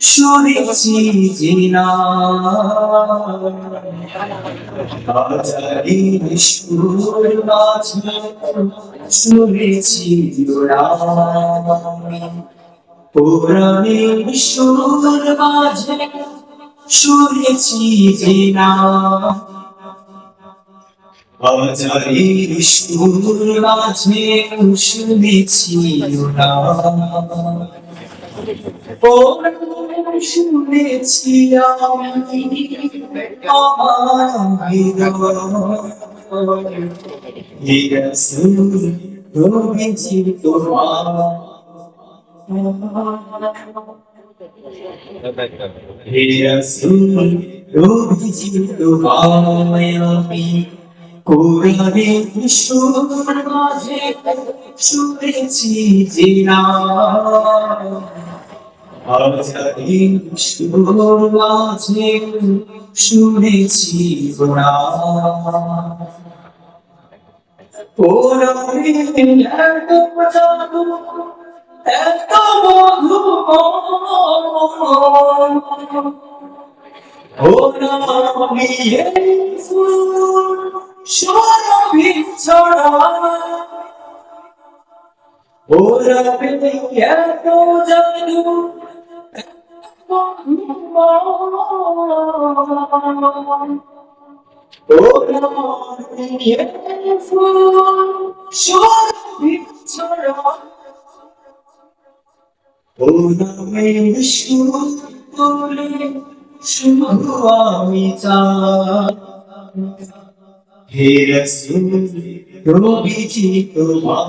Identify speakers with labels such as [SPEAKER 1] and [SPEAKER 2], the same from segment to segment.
[SPEAKER 1] শুনেছি জিনা শুনেছি পুরানি সুর মাঝে শুনেছি জিনা হাজারি সুর মাঝে শুনেছি ওরামি শুনেছি আমি কোরআনে সুর মাঝে শুনেছি আজারি সুর মাঝে শুনেছি এত এত মধু সরবি ছড়া ওরা পেতে এত জাদু হে রসুল রবিজি তোমার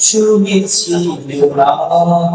[SPEAKER 1] শুনেছি।